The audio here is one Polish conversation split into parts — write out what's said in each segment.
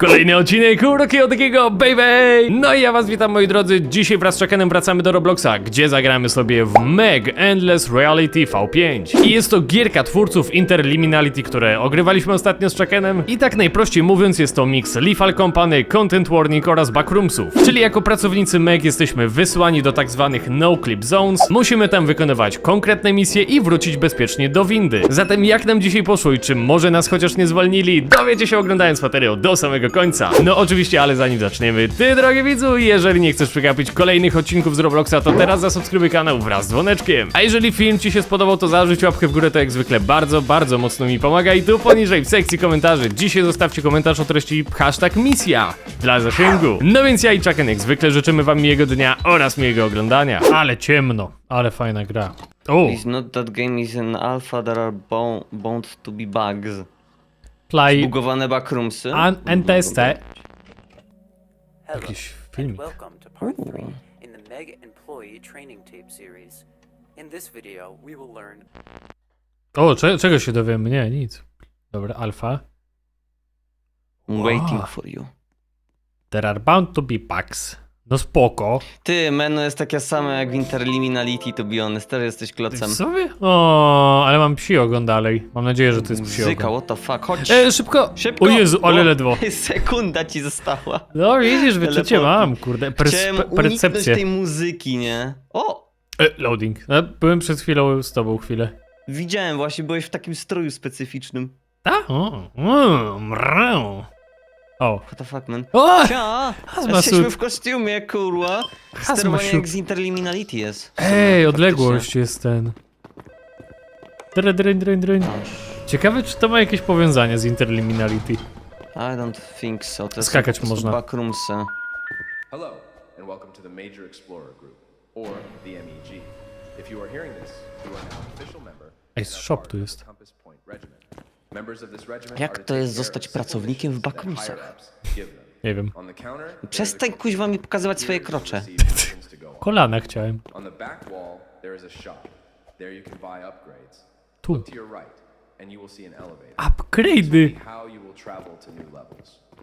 Kolejny odcinek Urokiego takiego baby! No i ja was witam moi drodzy, dzisiaj wraz z Chuckenem wracamy do Robloxa, gdzie zagramy sobie w Meg Endless Reality V5. I jest to gierka twórców Interliminality, które ogrywaliśmy ostatnio z Chuckenem. I tak najprościej mówiąc jest to miks Lethal Company, Content Warning oraz Backroomsów. Czyli jako pracownicy Meg jesteśmy wysłani do tak zwanych No Clip Zones, musimy tam wykonywać konkretne misje i wrócić bezpiecznie do windy. Zatem jak nam dzisiaj poszło i czy może nas chociaż nie zwolnili, dowiecie się oglądając materiał do samego końca. No oczywiście, ale zanim zaczniemy, ty drogi widzu, jeżeli nie chcesz przegapić kolejnych odcinków z Robloxa, to teraz zasubskrybuj kanał wraz z dzwoneczkiem. A jeżeli film ci się spodobał, to zarzuć łapkę w górę, to jak zwykle bardzo, bardzo mocno mi pomaga i tu poniżej w sekcji komentarzy dzisiaj zostawcie komentarz o treści hashtag misja dla zasięgu. No więc ja i Chucken jak zwykle życzymy wam miłego dnia oraz miłego oglądania. Ale ciemno, ale fajna gra. O, It's not that game is an alpha, there are bo bound to be bugs. Play Bugowane backroomsy. an NTSC. Jakiś filmik. welcome to part 3 in the Mega Employee Training Tape series. In this video, we will learn O, cze czego się dowiemy? Nie, nic. Dobra, alfa. I'm waiting for you. There are bound to be bugs. No spoko. Ty, menu jest takie same jak w Interliminality, to honest, też jesteś klocem. sobie? O, ale mam psi ogon dalej. Mam nadzieję, że to jest psi ogon. what the fuck, chodź. E, szybko! Szybko! O Jezu, ale ledwo. Sekunda ci została. No widzisz, wyczucie Teleporty. mam, kurde. Chciałem Perspe- uniknąć percepcję. tej muzyki, nie? O! E, loading. No, byłem przed chwilą z tobą chwilę. Widziałem właśnie, byłeś w takim stroju specyficznym. Tak? O, o, mrę. O. What the fuck, man? O! Cia! Hazma Jesteśmy w kostiumie, kurwa. Sterowanie jak z Interliminality jest. Ej, odległość jest ten. Dry, dry, dry, dry. Ciekawe, czy to ma jakieś powiązanie z Interliminality. I don't think so. To Skakać są, to można. Backroomsy. Hello, and welcome to the Major Explorer Group, or the MEG. If you are hearing this, you are now an official member Ej, shop tu jest. Compass Point Regiment. Jak to jest zostać pracownikiem w them. Nie wiem. Przestań kuźwa mi pokazywać swoje krocze. Kolana chciałem. Tu. Upgrade'y.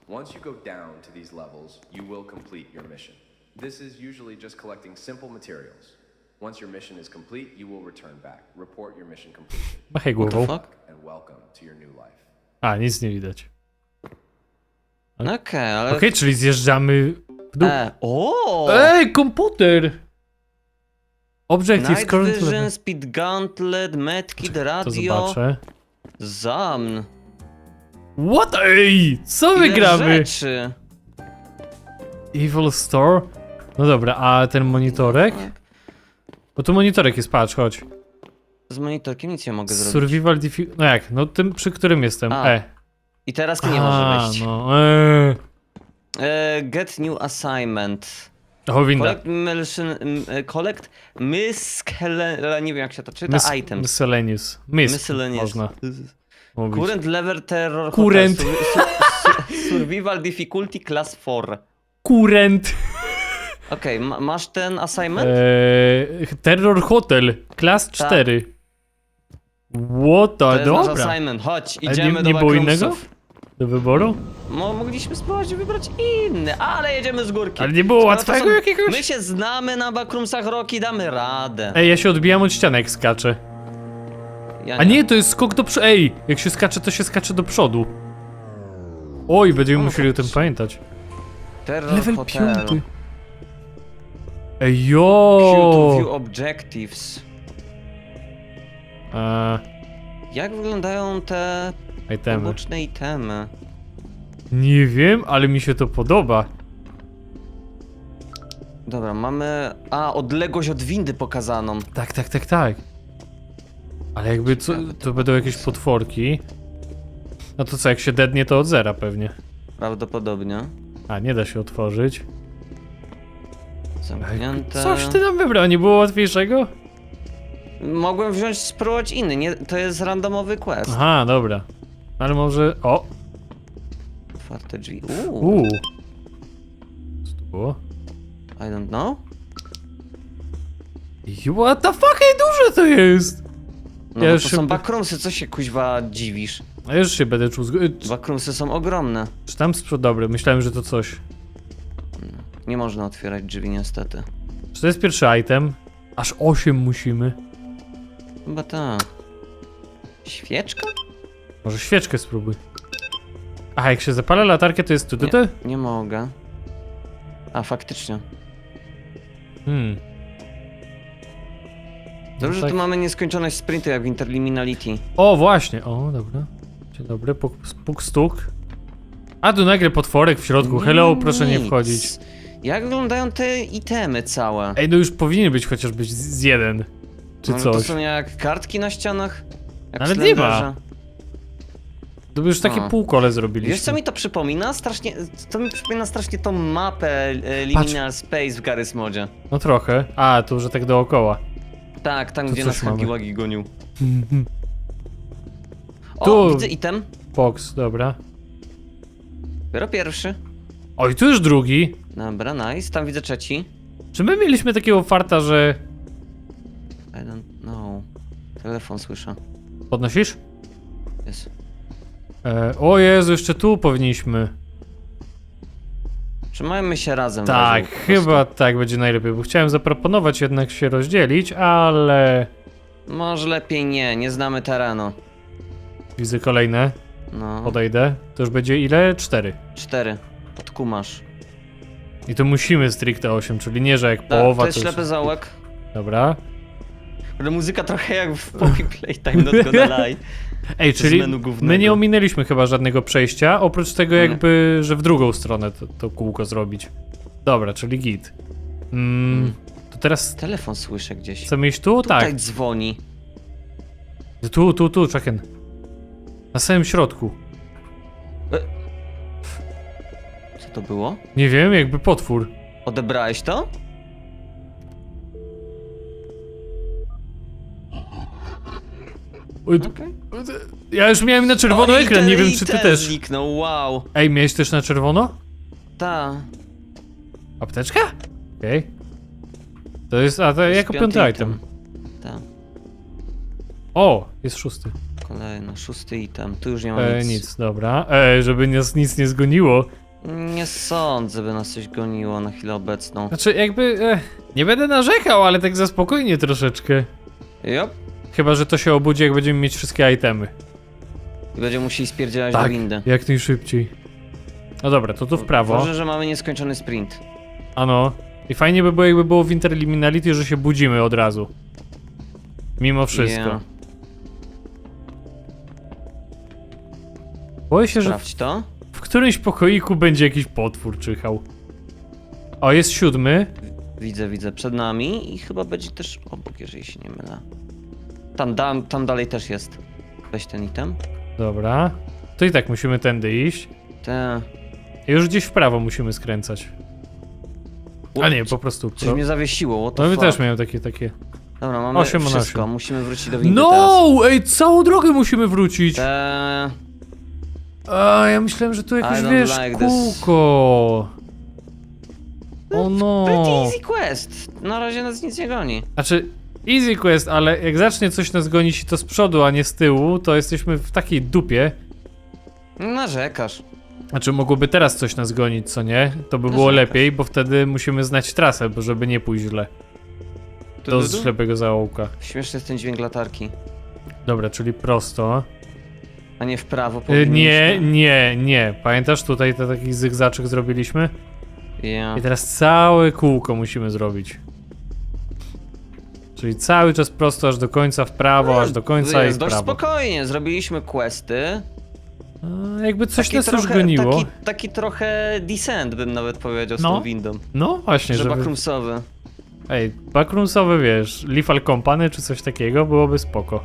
Once you go down to these levels, you will complete your mission. This is usually just collecting simple materials. Once your mission is complete, you will return back. Report your mission completion. Machaj What the głową. fuck? And welcome to your new life. A, nic nie widać. No Okej, ale... Okej, czyli zjeżdżamy w dół. E, o! Ej, komputer! Objective Night current Vision, level. Speed Gauntlet, Medkit, To Radio, zobaczę. Zamn. What? Ej, co my Ile gramy? rzeczy. Evil Store? No dobra, a ten monitorek? Bo tu monitorek jest, patrz, chodź. Z monitorkiem nic nie mogę zrobić. Survival diffi... No jak? No tym, przy którym jestem. A, E. I teraz nie A, może wejść. no, e. E, get new assignment. O, winda. Collect, mission, m, e, collect miscele... nie wiem jak się to czyta, Mys- items. Miscellaneous. Mis. Miscellaneous. Można mówić. Current level terror Current. hotel, su, su, su, survival difficulty class 4. Kurent. Okej, ma, masz ten assignment? Eee, Terror Hotel. Klas 4. What to jest nasz Dobra. assignment, chodź, nie- idziemy nie do było backroomsów. innego? Do wyboru? Mo, mogliśmy spróbować wybrać inny, ale jedziemy z górki. Ale nie było Skoro to łatwego jakiegoś? My się znamy na backroomsach Roki, damy radę. Ej, ja się odbijam od ściany jak skaczę. Ja A nie, to jest skok do przodu. Ej, jak się skacze, to się skacze do przodu. Oj, będziemy O, musieli o tym pamiętać. Terror Level Hotel. piąty. Ej, to view objectives. Eee, Jak wyglądają te itemy. poboczne itemy? Nie wiem, ale mi się to podoba. Dobra, mamy... A, odległość od windy pokazaną. Tak, tak, tak, tak. Ale jakby co, to będą jakieś potworki. No to co, jak się dednie, to od zera pewnie. Prawdopodobnie. A, nie da się otworzyć. Zamknięte. Coś ty tam wybrał, nie było łatwiejszego? Mogłem wziąć, spróbować inny, nie, to jest randomowy quest. Aha, dobra. Ale może... O! Otwarte drzwi. Uuu, Uuu. Co to było? I don't know. What the fuck, ej, duże to jest! No Ja bo już to się- są backroomsy, co się kuźwa dziwisz? A już się będę czuł zgo... Backroomsy są ogromne. czy tam sprzód dobry? Myślałem, że to coś. Nie można otwierać drzwi niestety. Czy to jest pierwszy item? Aż 8 musimy. Chyba tak. Świeczka? Może świeczkę spróbuj. Aha, jak się zapala latarkę, to jest tu, tu, tu? Nie mogę. A, faktycznie. Hmm. Dobrze, że tak. tu mamy nieskończoność sprintu jak w Interliminality. O, właśnie. O, dobra. Dzień dobry, puk, puk stuk. A tu nagle potworek w środku. Hello, proszę nie Nic. wchodzić. Jak wyglądają te itemy całe? Ej, no już powinien być chociażby z, z jeden. Czy Może to coś. są jak kartki na ścianach? Jak w Ale nie ma. Slenderze? To by już takie A. półkole zrobiliśmy. Wiesz co mi to przypomina? Strasznie, to mi przypomina strasznie tą mapę e, Liminal Space w Garry's Modzie. No trochę. A, tu, że tak dookoła. Tak, tam Tu gdzie coś nas mamy. Hagiwagi gonił. O, Tu. widzę item. Box, dobra. Dopiero pierwszy. Oj, tu już drugi. Dobra, nice. Tam widzę trzeci. Czy my mieliśmy takiego farta, że... I don't know. Telefon słyszę. Podnosisz? Jest. E, o Jezu, jeszcze tu powinniśmy. Trzymajmy się razem. Tak, po chyba tak będzie najlepiej, bo chciałem zaproponować jednak się rozdzielić, ale... Może lepiej nie, nie znamy terenu. Widzę kolejne. No. Podejdę. To już będzie ile? Cztery. Cztery. Odkumasz. I to musimy stricte 8, czyli nie, że jak Tak, połowa to jest już- ślepy zaułek. Dobra. Ale muzyka trochę jak w Poppy Playtime Not Gonna Lie. Ej, z czyli menu głównego. my nie ominęliśmy chyba żadnego przejścia, oprócz tego Nie. jakby, że w drugą stronę to, to kółko zrobić. Dobra, czyli git. Mm, to teraz Telefon słyszę gdzieś. chcemy iść tu? Tutaj Tak. dzwoni. Tu, tu, tu, czekaj. Na samym środku. To było? Nie wiem, jakby potwór. Odebrałeś to? Oj, Okej. Ja już miałem na czerwono O, i ekran, ten- nie wiem i czy ty ten też. zniknął, wow. Ej, miałeś też na czerwono? Ta. Apteczka? Okej. To jest, a to jako piąty item. Ta. O, jest szósty. Kolejny, szósty item. Tu już nie ma E, nic. nic, dobra. E, żeby nas nic nie zgoniło. Nie sądzę, by nas coś goniło na chwilę obecną. Znaczy, jakby. E, nie będę narzekał, ale tak za spokojnie troszeczkę. Jop. Chyba, że to się obudzi, jak będziemy mieć wszystkie itemy. I będziemy musieli spierdzielać Tak, do windy. jak najszybciej. No dobra, to tu w prawo. Może, że mamy nieskończony sprint. Ano. I fajnie by było, jakby było w Interliminality, że się budzimy od razu. Mimo wszystko. Yeah. Boję się, że Sprawdź to. W którymś pokoiku będzie jakiś potwór czyhał. O, jest siódmy. Widzę, widzę przed nami i chyba będzie też obok, jeżeli się nie mylę. Tam, tam, tam dalej też jest. Weź ten item. Dobra. To i tak musimy tędy iść. Te. Już gdzieś w prawo musimy skręcać. A nie, po prostu. Coś mnie zawiesiło, what the No my fuck? też miałem takie, takie. Dobra, mamy Osiem na wszystko, osiem. musimy wrócić do windy. No! Ej, całą drogę musimy wrócić! Te... A, ja myślałem, że tu jakoś, I don't wiesz, like this. kółko. O no. Pretty easy quest. Na razie nas nic nie goni. Znaczy, easy quest, ale jak zacznie coś nas gonić i to z przodu, a nie z tyłu, to jesteśmy w takiej dupie. Narzekasz. Znaczy, mogłoby teraz coś nas gonić, co nie? To by było Narzekasz. lepiej, bo wtedy musimy znać trasę, bo żeby nie pójść źle. Do ślepego zaułka. Śmieszny jest ten dźwięk latarki. Dobra, czyli prosto. A nie w prawo Y, powinniśmy. nie, nie, nie. Pamiętasz, tutaj te taki zygzaczek zrobiliśmy? Ja. I teraz całe kółko musimy zrobić. Czyli cały czas prosto aż do końca w prawo, aż do końca i Jest w dość prawo. spokojnie, zrobiliśmy questy. A, jakby coś nas już goniło. Taki, taki trochę descent bym nawet powiedział z No. tą windą. No właśnie, Że żeby... backroomsowy. Ej, backroomsowy wiesz, Lethal Company czy coś takiego byłoby spoko.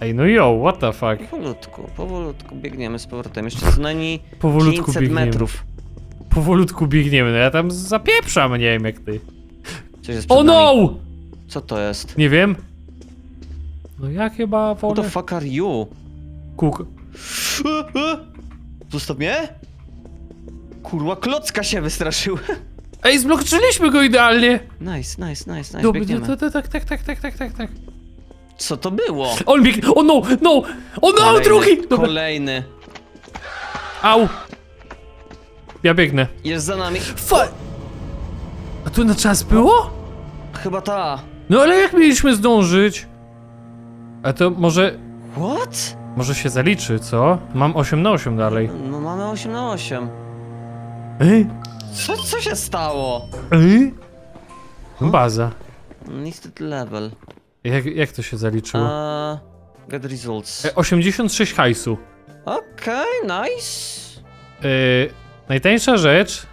Ej, no yo, what the fuck. Powolutku, powolutku biegniemy z powrotem. Jeszcze co najmniej Powolutku 500 biegniemy. metrów. Powolutku biegniemy, no ja tam zapieprzam, nie wiem jak ty. Coś jest przed O nami. no! Co to jest? Nie wiem. No ja chyba Who wolę... the fuck are you? Kółko. Zostaw mnie? Kurwa, klocka się wystraszyły. Ej, zbloczyliśmy go idealnie! Nice, nice, nice, nice, Dobry, biegniemy. to, to, tak, tak, tak, tak, tak, tak, tak. Co to było? On biegnie! O no! No! O no! Kolejny, Drugi! Dobra. Kolejny. Au! Ja biegnę. Jest za nami. Fa... A tu na czas było? Chyba ta. No ale jak mieliśmy zdążyć? A to może... What? Może się zaliczy, co? Mam 8 na 8 dalej. No mamy 8 na 8. Ej? Co, co się stało? Ej? Baza. Listed level. Jak, jak to się zaliczyło? Uh, get results. E, 86 hajsu. Okej, nice. Yy, najtańsza rzecz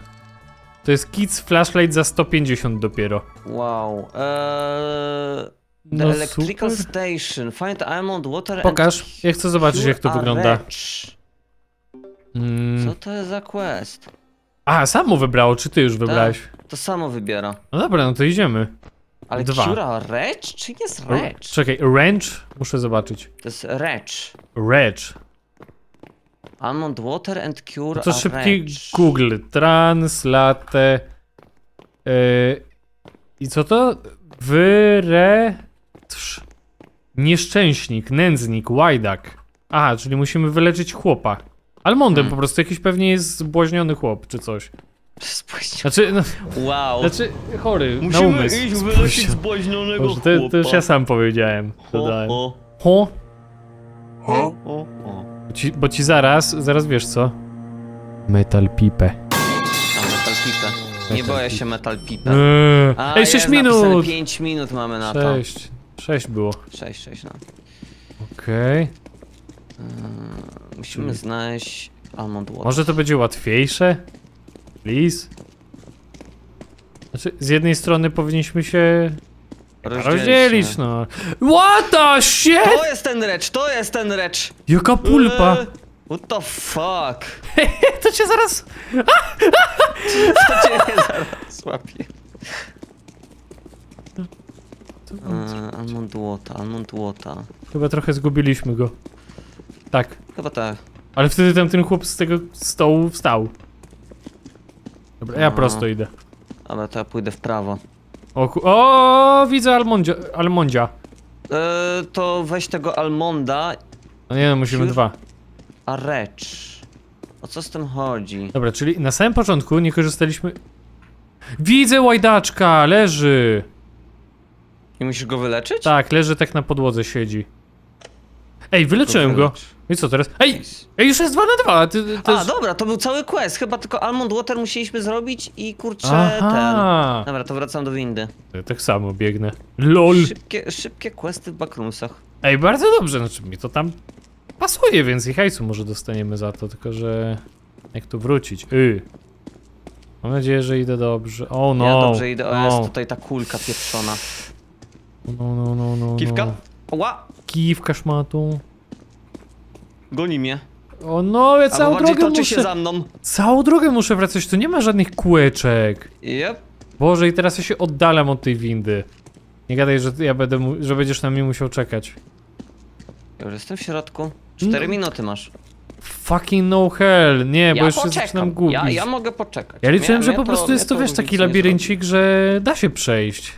to jest Kids Flashlight za 150 dopiero. Wow. Eee, the No electrical super. station. Find almond water Pokaż, and ja chcę zobaczyć cure jak to a wygląda. wretch. Mm. Co to jest za quest? A, samo wybrało, czy ty już wybrałeś? To samo wybiera. No dobra, no to idziemy. Ale Dwa. cure a wretch? Czy jest wretch? Czekaj, wrench? Muszę zobaczyć. To jest wretch. Wretch. Almond water and cure to a szybki. Google. Translate. Yy, I co to? Wyretrz. Nieszczęśnik, nędznik, łajdak. Aha, czyli musimy wyleczyć chłopa. Almondem Hmm. po prostu, jakiś pewnie jest zbłaźniony chłop, czy coś. Znaczy, no, Wow. znaczy chory na Musimy umysł. iść Boże, chłopa. to, to już ja sam powiedziałem. Dodałem. O, Ho, o, o, o. ci, bo ci zaraz, zaraz wiesz co? Metal pipę. A, metal pipę. Nie boję się metal pipę. Eee, A, Ej, 6 jest napisane minut! 5 minut mamy na to. 6. 6 było. 6, 6 no. Okej. Musimy znaleźć almond water. Może to będzie łatwiejsze? Please? Znaczy, z jednej strony powinniśmy się rozdzielić, no. What the shit? To jest ten recz, to jest ten recz! Jaka pulpa! Eee, What the fuck? To cię zaraz... To cię zaraz łapie. Eee, almond water, almond water. Chyba trochę zgubiliśmy go. Tak. Chyba tak. Ale wtedy tam ten chłop z tego stołu wstał. Dobra, ja prosto idę. Dobra, to ja pójdę w prawo. O, ku- o widzę almondzia. almondzia. Eee, to weź tego almonda, No nie no, musimy dwa. a recz. O co z tym chodzi? Dobra, czyli na samym początku nie korzystaliśmy... Widzę łajdaczka, leży. I musisz go wyleczyć? Tak, leży tak na podłodze, siedzi. Ej, wyleczyłem go. wylecz. I co teraz? Ej, ej już jest 2 na 2. Ty, ty, A, jest... dobra, to był cały quest. Chyba tylko almond water musieliśmy zrobić i kurczę ten. Aha. Dobra, to wracam do windy. Ja tak samo biegnę. LOL. Szybkie, szybkie questy w backroomsach. Ej, bardzo dobrze, znaczy mi to tam pasuje, więc i hajsu może dostaniemy za to, tylko że... Jak tu wrócić? Y. Mam nadzieję, że idę dobrze. O no. Ja dobrze idę. O, no. jest tutaj ta kulka pieprzona. No, no, no, no, Kiwka? No. Ła! Kiwka szmatą. Goni mnie. O no, ja Albo całą bardziej drogę toczy muszę... się za mną. Całą drogę muszę wracać, tu nie ma żadnych kółeczek. Yep. Boże, i teraz ja się oddalam od tej windy. Nie gadaj, że ja będę, mu- że będziesz na mnie musiał czekać. Już jestem w środku. Cztery No. minuty masz. Fucking no hell, nie, bo ja się zaczynam poczekam. gubić. Ja, ja mogę poczekać. Ja liczyłem, Mnie- że mnie po prostu jest to, mnie wiesz, taki nie labiryncik, że da się przejść.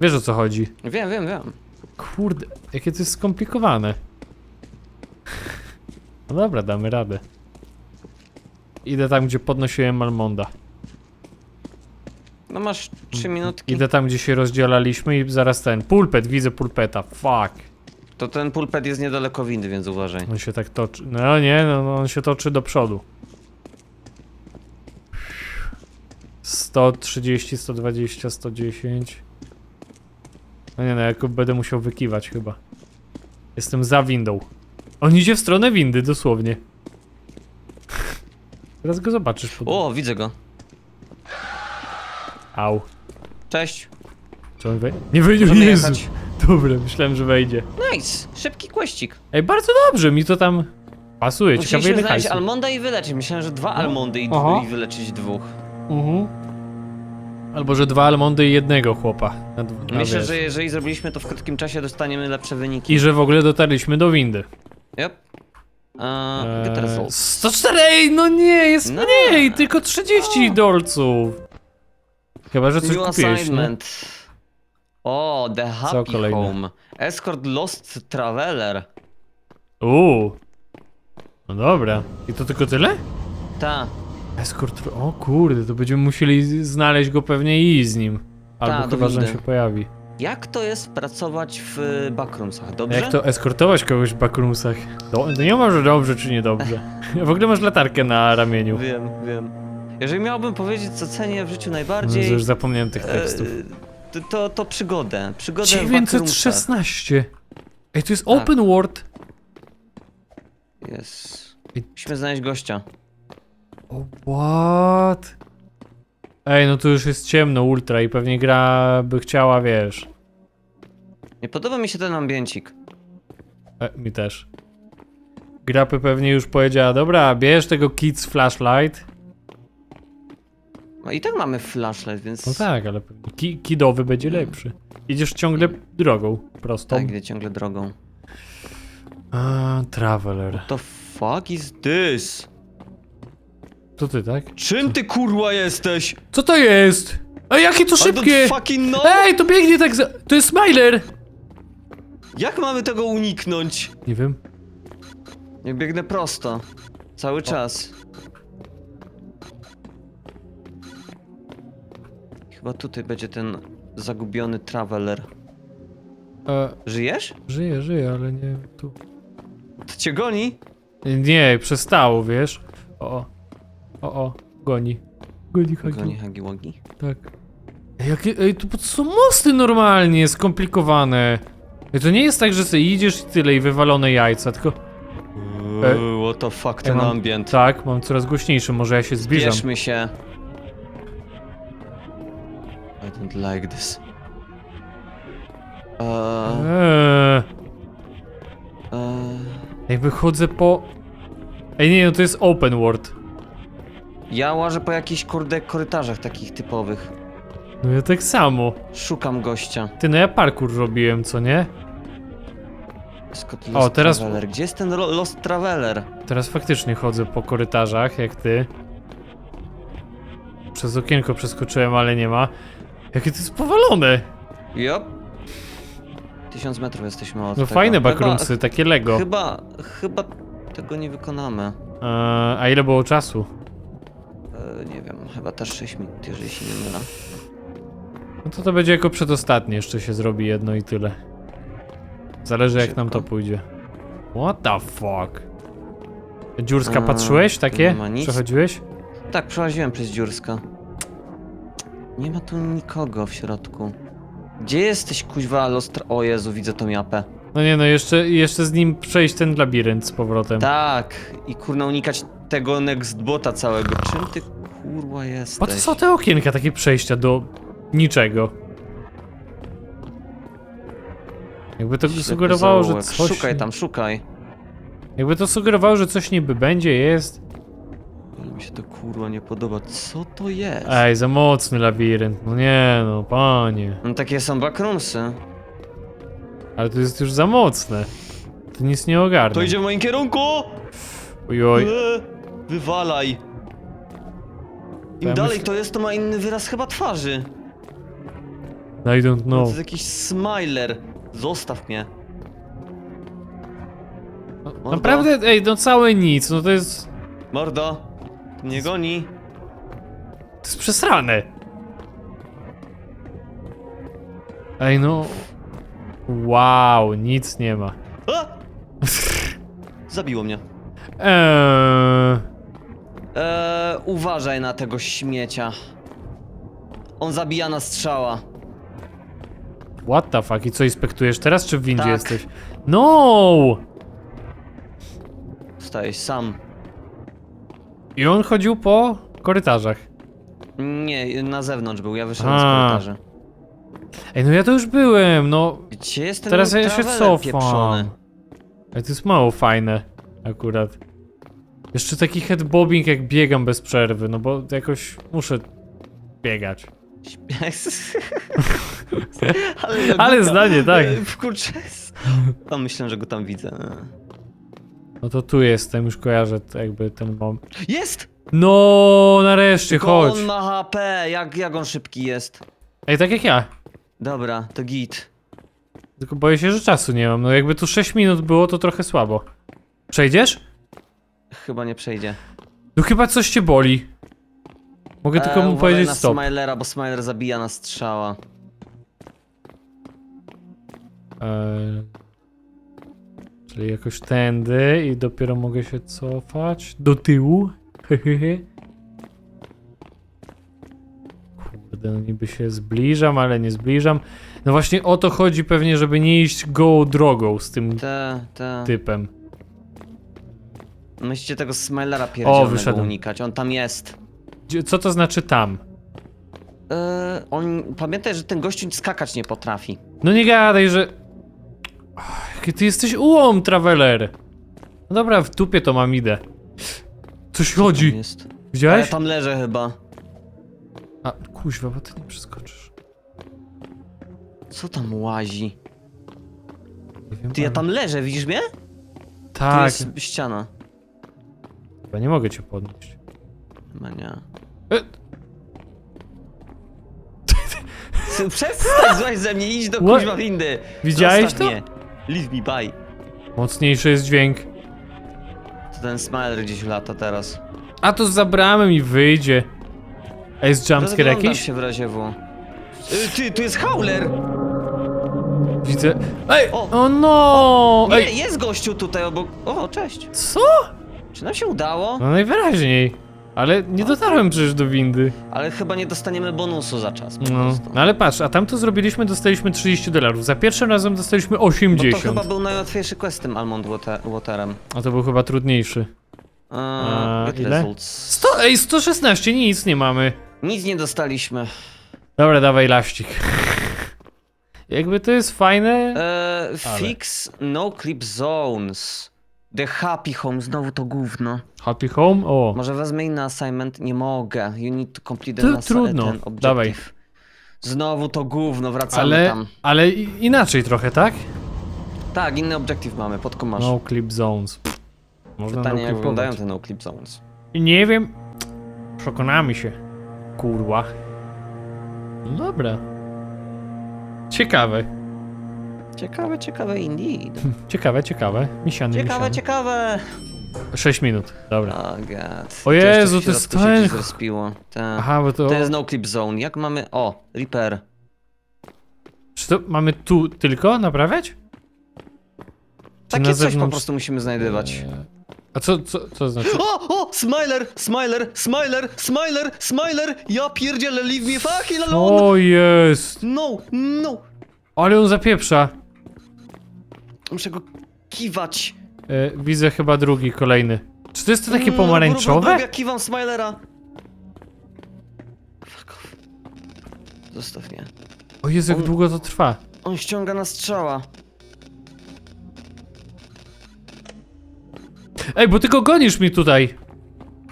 Wiesz o co chodzi. zrobi. Wiem, wiem, wiem. Kurde, jakie to jest skomplikowane. No dobra, damy radę. Idę tam, gdzie podnosiłem Almonda. No masz trzy minutki. Idę tam, gdzie się rozdzielaliśmy i zaraz ten. Pulpet, widzę pulpeta. Fuck. To ten pulpet jest niedaleko windy, więc uważaj. On się tak toczy. No nie, no, no on się toczy do przodu. 130, 120, 110. No nie no, jak będę musiał wykiwać chyba. Jestem za windą. On idzie w stronę windy, dosłownie. Teraz go zobaczysz. Pod... O, widzę go. Au. Cześć. Czy on wejdzie? Nie wejdzie, Możemy Jezu. jechać. Dobra, myślałem, że wejdzie. Nice. Szybki kweścik. Ej, bardzo dobrze, mi to tam pasuje. Ciekawe Musieliśmy ile znaleźć hajsu. almonda i wyleczyć. Myślałem, że dwa almondy i, Aha. i wyleczyć dwóch. Mhm. Albo, że dwa almondy i jednego chłopa. Na, dw- na Myślę, wiesz. że jeżeli zrobiliśmy to w krótkim czasie, dostaniemy lepsze wyniki. I że w ogóle dotarliśmy do windy. Yep. Uh, get Eee, results. 104, ej, no nie, jest No. mniej, tylko 30 dolców. Chyba, że coś New kupiłeś, nie? assignment. O, The Happy kolejne? Home. Escort Lost Traveler. Uuu. No dobra. I to tylko tyle? Ta, Escort... O kurde, to będziemy musieli z- znaleźć go pewnie i z nim. Albo Ta, do chyba, że on windy. się pojawi. Jak to jest pracować w backroomsach, dobrze? Jak to eskortować kogoś w backroomsach? To, to nie może dobrze czy niedobrze. w ogóle masz latarkę na ramieniu. Wiem, wiem. Jeżeli miałbym powiedzieć, co cenię w życiu No, najbardziej, już zapomniałem tych tekstów. e, to, to, przygodę. Przygodę w backroomsach. 916. Ej, to jest Tak. open world. Jest. Musimy znaleźć gościa. O, what? Ej, no tu już jest ciemno ultra i pewnie gra by chciała, wiesz. Nie podoba mi się ten ambiencik. E, mi też. Gra by pewnie już powiedziała, dobra, bierz tego kids flashlight. No i tak mamy flashlight, więc... No tak, ale pewnie ki kidowy będzie lepszy. Idziesz ciągle drogą, prostą. Tak, idę ciągle drogą. A, traveler. The fuck is this? To ty, tak? Czym ty kurwa jesteś? Co to jest? Ej, jakie to I szybkie! don't fucking know! Ej, to biegnie tak za... To jest Smiler! Jak mamy tego uniknąć? Nie wiem. Nie biegnę prosto. Cały czas. Chyba tutaj będzie ten zagubiony traveler. E, Żyjesz? żyje, żyje, ale nie tu. To cię goni? Nie, przestało, wiesz? O, o, o, goni. Goni, hagi. Goni Hagi Wagi. Tak. Ej, jakie, ej, to są mosty normalnie, skomplikowane. Ej, to nie jest tak, że sobie idziesz i tyle i wywalone jajca, tylko... E, Uuu, what the fuck ten mam- ambient. Tak, mam coraz głośniejszy, może ja się zbliżam. Bierzmy się. I don't like this. Eee, Eee, eee, jakby chodzę po... Ej, nie, no to jest open world. Ja łażę po jakichś kurde korytarzach takich typowych. No ja tak samo. Szukam gościa. Ty, no ja parkour robiłem, co nie? Scott O, teraz- Traveler. Gdzie jest ten Lo- Lost Traveler? Teraz faktycznie chodzę po korytarzach, jak ty. Przez okienko przeskoczyłem, ale nie ma. Jakie to jest powalone! Jop. Tysiąc metrów jesteśmy od No tego. fajne Chyba- backroomsy, takie Lego. Chyba, chyba tego nie wykonamy. Eee, a ile było czasu? Nie wiem, chyba też 6 minut, jeżeli się nie mylę. No to to będzie jako przedostatnie, jeszcze się zrobi jedno i tyle. Zależy jak nam to Szybko. pójdzie. What the fuck? Dziurska A, patrzyłeś takie? nie ma nic. Przechodziłeś? Tak, przełaziłem przez dziurska. Nie ma tu nikogo w środku. Gdzie jesteś, kuźwa, Lost... O Jezu, widzę tą japę. No nie no, jeszcze, jeszcze z nim przejść ten labirynt z powrotem. Tak, i kurna unikać tego nextbota całego. Czym ty kurwa jesteś? Po co są te okienka, takie przejścia do niczego? Jakby to Ślepy sugerowało, że zaułek. coś... Szukaj tam, szukaj. Jakby to sugerowało, że coś niby będzie, jest. Ale mi się to kurwa nie podoba. Co to jest? Ej, za mocny labirynt. No nie no, panie. No takie są backroomsy. Ale to jest już za mocne. To nic nie ogarnę. To idzie w moim kierunku! Ojoj. Eee, Wywalaj. Im Ja dalej myślę- to jest, to ma inny wyraz chyba twarzy. I don't To know. jest jakiś smiler. Zostaw mnie. Naprawdę, ej, no całe nic, no to jest... Mordo. ty Mnie goni. To jest przesrane. Ej, no... Wow, nic nie ma. A! Zabiło mnie. Eee... Eee, uważaj na tego śmiecia. On zabija na strzała. What the fuck? I co, inspektujesz teraz, czy w windzie Tak. jesteś? No! Stajesz sam. I on chodził po korytarzach. Nie, na zewnątrz był, ja wyszedłem z A. korytarza. Ej, no ja to już byłem, no... Gdzie jest ten Teraz ja się cofam. pieprzony? Ej, to jest mało fajne, akurat. Jeszcze taki headbobbing, jak biegam bez przerwy, no bo jakoś muszę biegać. Ale, Ale zdanie, tak. Kurczę. A myślę, że go tam widzę. No to tu jestem, już kojarzę jakby ten moment. Jest! No, nareszcie, Tylko chodź. on ma HP, jak, jak on szybki jest. Ej, tak jak ja. Dobra, to git. Tylko boję się, że czasu nie mam. No jakby tu 6 minut było, to trochę słabo. Przejdziesz? Chyba nie przejdzie. No chyba coś cię boli. Mogę tylko Eee, mu uważaj powiedzieć na stop. Smilera, bo Smiler zabija na strzała. Eee, czyli jakoś tędy i dopiero mogę się cofać do tyłu. Hehehe. Kurde, no niby się zbliżam, ale nie zbliżam. No właśnie o to chodzi pewnie, żeby nie iść gołą drogą z tym Te, te. typem. Musicie tego Smilera pierdzielonego wyszedłem. unikać, on tam jest. Gdzie- Co to znaczy tam? Eee, on, pamiętaj, że ten gościu skakać nie potrafi. No nie gadaj, że... Ach, Jaki ty jesteś ułom, traveler. No dobra, w dupie to mam idę. Coś chodzi. jest. Ale Widziałeś? tam leżę chyba. A, kuźwa, bo ty nie przeskoczysz. Co tam łazi? Nie wiem, Ty, ja ale- tam leżę, widzisz mnie? Tu Tak, jest ściana. Chyba nie mogę cię podnieść. Chyba nie. E, Przestań złaź ze mnie, idź do What? kuźwa windy. Widziałeś Zostaw to? Mnie. Leave me by. Mocniejszy jest dźwięk. To ten Smiler gdzieś lata teraz. A to za bramem i wyjdzie. A jest jumpscare Rozglądam jakiś? się w razie W. Y, Ty, tu jest Howler! Widzę. Ej, O! o no! Nie, Ej, jest gościu tutaj obok. O, cześć. co? Czy nam się udało? No najwyraźniej. Ale nie dotarłem przecież do windy. Ale chyba nie dostaniemy bonusu za czas po No, prostu. no ale patrz, a tam to zrobiliśmy, dostaliśmy 30 dolarów. Za pierwszym razem dostaliśmy Bo to 80. chyba był najłatwiejszy quest z tym Almond Water, Waterem. A to był chyba trudniejszy. A, A, get ile? results. 100, ej, 116, nic nie mamy. Nic nie dostaliśmy. Dobra, dawaj laścik. Jakby to jest fajne. Eee, fix no clip zones. The happy home, znowu to gówno. Happy home? O. Może wezmę inny assignment? Nie mogę. You need to complete an assi- trudno. ten objective. Dawaj. Znowu to gówno, wracamy Ale, tam. ale i- inaczej trochę, tak? Tak, inny objective mamy, pod komasz. No clip zones. Można Pytanie, jak no wyglądają te no clip zones. Nie wiem. Przekonamy się. Kurwa. No dobra. Ciekawe. Ciekawe, ciekawe indeed. Ciekawe, ciekawe. Misiany, Ciekawe, misiany. ciekawe. 6 minut. Dobra. Oh god. O Jezu, to jest ten-. Tak. Aha, bo to... To jest no clip zone. Jak mamy... O, repair. Czy to mamy tu tylko naprawiać? Czy Takie na coś po zewnątrz- prostu musimy znajdywać. A co, co, co znaczy? O, o, Smiler, Smiler, Smiler, Smiler, Smiler, ja pierdzielę, leave me fucking alone. O jest! No, no. Ale on zapieprza. Muszę go kiwać. E, widzę chyba drugi, kolejny. Czy to jest to takie Mm, pomarańczowe? Ja kiwam Smilera. Fuck off. Zostaw mnie. O Jezu, jak długo to trwa. On ściąga na strzała. Ej, bo ty go gonisz mi tutaj.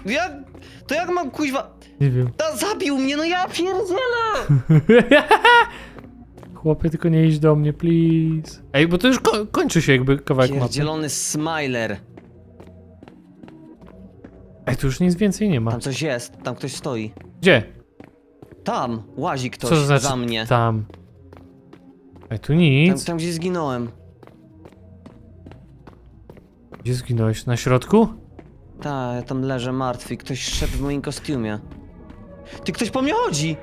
Ja... To jak mam kuźwa... Nie wiem. Ta zabił mnie, no ja pierdzielę! Chłopie, tylko nie idź do mnie, please. Ej, bo to już ko kończy się jakby kawałek mapy. Pierdzielony Smiler. Ej, tu już nic więcej nie ma. Tam coś jest, tam ktoś stoi. Gdzie? Tam, łazi ktoś Co to znaczy za mnie. tam? Ej, tu Tam, nic. tam gdzie zginąłem. Gdzie zginąłeś? Na środku? Tak, ja tam leżę martwy. Ktoś szedł w moim kostiumie. Ty, ktoś po mnie chodzi!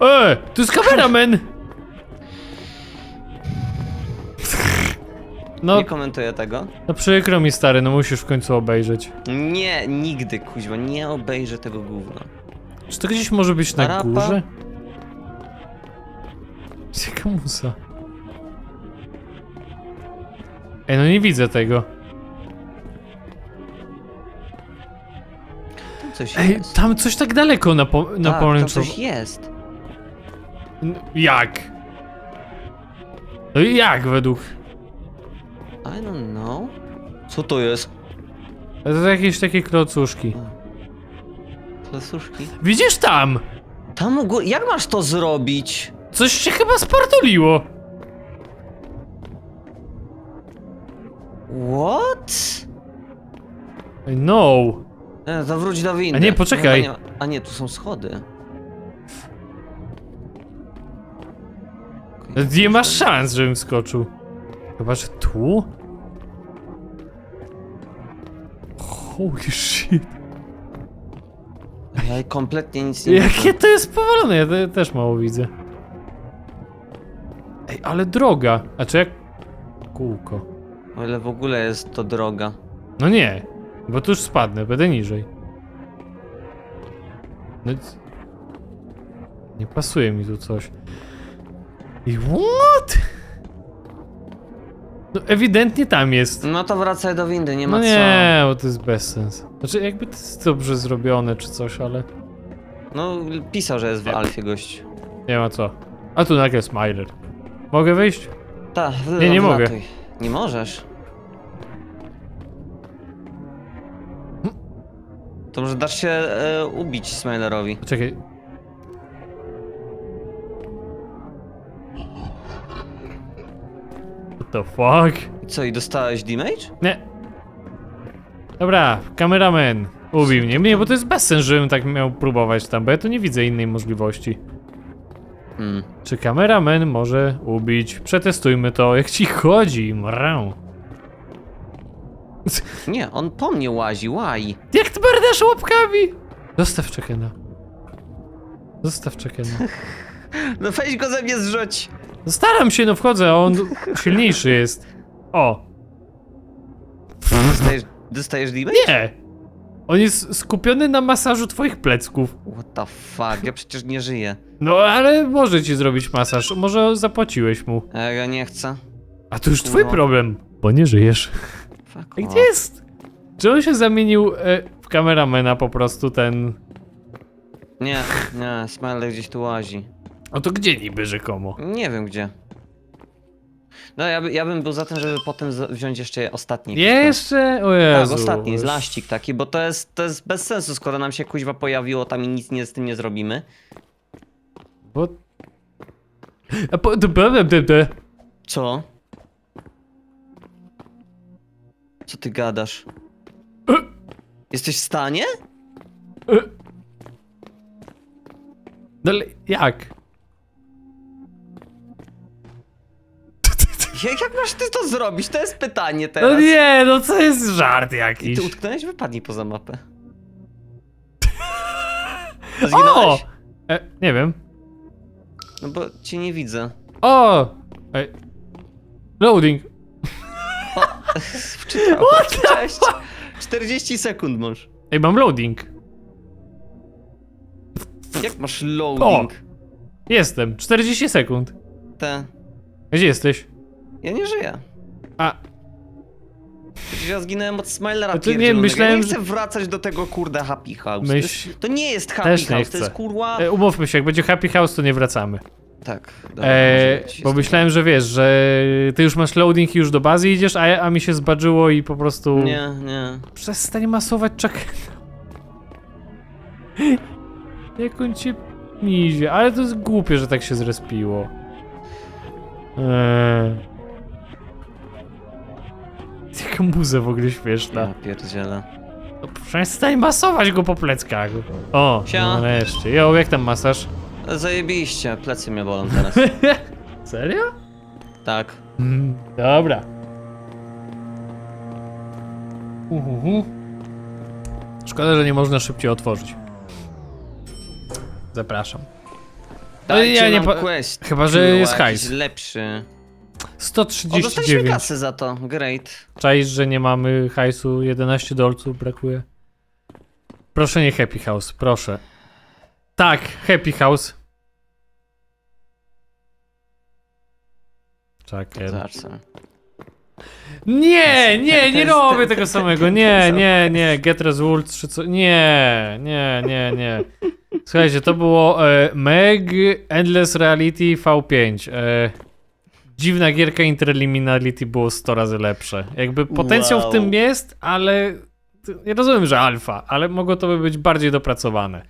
Ej, to jest kameraman! No, Nie komentuję tego. no przykro mi stary, no musisz w końcu obejrzeć. Nie, nigdy, kuźwa, nie obejrzę tego gówna. Czy to gdzieś może być na górze? Jaka musa? Ej, no nie widzę tego. Tam coś Ej, jest. tam coś tak daleko na, po, na tak, tam pomarańczowo. coś jest. Jak? No i jak według? I don't know. Co to jest? To są jakieś takie klocuszki. Klasuszki. Widzisz tam? Tam u góry... Jak masz to zrobić? Coś się chyba spartoliło. What? No. E, to wróć do windy. A nie, poczekaj. Chyba nie ma- A nie, tu są schody. Nie ma szans, żebym skoczył. Chyba, że tu? Holy shit. Ja kompletnie nic nie. Jakie to jest powalone, ja te, też mało widzę. Ej, ale droga. A czy jak... Kółko. O ile w ogóle jest to droga. No nie, bo tu już spadnę, będę niżej. No... c- Nie pasuje mi tu coś. I what? No ewidentnie tam jest. No to wracaj do windy, nie ma No co. nie, bo to jest bez sensu. Znaczy jakby to jest dobrze zrobione czy coś, ale No pisał, że jest w Alfie gość. nie ma co. A tu nagle smiler. Mogę wyjść? Tak, Nie, nie mogę. Nie możesz. To może dasz się e, ubić Smilerowi. Czekaj. The fuck? Co, i dostałeś damage? Nie. Dobra, kameraman. Ubił mnie. Nie, bo to jest bez sensu, żebym tak miał próbować tam, bo ja tu nie widzę innej możliwości. Hmm. Czy kameraman może ubić? Przetestujmy to. Jak ci chodzi, mrę. Nie, on po mnie łazi, łaj. Jak ty berdasz łapkami? Zostaw czekena. Zostaw czekena. No weź go ze mnie zrzuć. No staram się, no wchodzę, a on silniejszy jest. O, Dostajesz, dostajesz damage? nie! On jest skupiony na masażu twoich plecków. What the fuck, ja przecież nie żyję. No, ale może ci zrobić masaż. Może zapłaciłeś mu. A ja nie chcę. A to już twój No. problem, bo nie żyjesz. Fuck off. gdzie jest? Czy on się zamienił e, w kameramena po prostu ten... Nie, nie, Smile gdzieś tu łazi. O to gdzie niby rzekomo? Nie wiem gdzie. No ja, by, ja bym był za tym, żeby potem wziąć jeszcze ostatni. ekwipunek. Jeszcze? O Tak, Jezu. ostatni, z laścik taki, bo to jest, to jest bez sensu, skoro nam się kuźwa pojawiło tam i nic nie, z tym nie zrobimy. Bo... A po... b- b- b- Co? Co ty gadasz? E. Jesteś w stanie? e. No ale jak? Jak, jak masz ty to zrobić? To jest pytanie No teraz. nie, no co jest żart I jakiś. ty utknąłeś? Wypadnij poza mapę. O! Zginąłeś? E, nie wiem. No bo cię nie widzę. O! Ej. Loading. Wczytałem. Cześć. 40 sekund masz. Ej, mam loading. Jak masz loading? Jestem. 40 sekund. Te. Gdzie jesteś? Ja nie żyję. A, Przecież ja zginąłem od Smilera to nie, myślałem, ja nie że- chcę wracać do tego kurde Happy House. Myśl- To, jest, to nie jest Happy Też nie House, chcę. to jest kurwa... e, umówmy się, jak będzie Happy House, to nie wracamy. Tak, dobra, E, być. bo myślałem, że wiesz, że ty już masz loading i już do bazy idziesz, a, a mi się zbadżyło i po prostu... Nie, nie. Przestań masować czak. Jak on cię mizie, ale to jest głupie, że tak się zrespiło. Eee. Jaka muza w ogóle śmieszna. Ja pierdzielę. No, przestań masować go po pleckach. O, Sia. no nareszcie. Jo, jak tam masaż? Zajebiście, plecy mnie bolą teraz. Serio? tak. Mm, dobra. Uhuhu. Szkoda, że nie można szybciej otworzyć. Zapraszam. Dajcie ja nie po- quest. chyba, że jest jakiś hajs. lepszy. O, dostaliśmy 139. kasy za to, great. Czaisz, że nie mamy hajsu, 11 dolców brakuje. Proszę nie Happy House, proszę. Tak, Happy House. Czekaj. Nie, nie, nie robię tego samego. Nie, nie, nie. Get Results czy co. Nie, nie, nie, nie. Słuchajcie, to było e, Meg Endless Reality V5. E, dziwna gierka Interliminality było 100 razy lepsze. Jakby potencjał w Wow. tym jest, ale. Ja rozumiem, że alfa, ale mogło to by być bardziej dopracowane.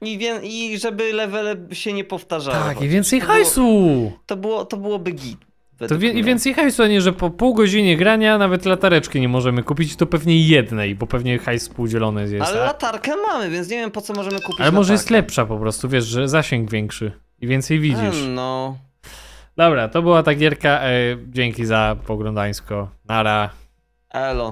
I, wie, I żeby levele się nie powtarzały. Tak, i więcej To było- hajsu! To, było, to byłoby git. To wie, I więcej hajsu, a nie, że po pół godzinie grania nawet latareczki nie możemy kupić, to pewnie jednej, bo pewnie hajs współdzielony jest. Ale latarkę mamy, więc nie wiem po co możemy kupić Ale może jest latarkę. lepsza po prostu, wiesz, że zasięg większy i więcej widzisz. Mm, No. Dobra, to była ta gierka. E, dzięki za poglądańsko. Nara. Elo.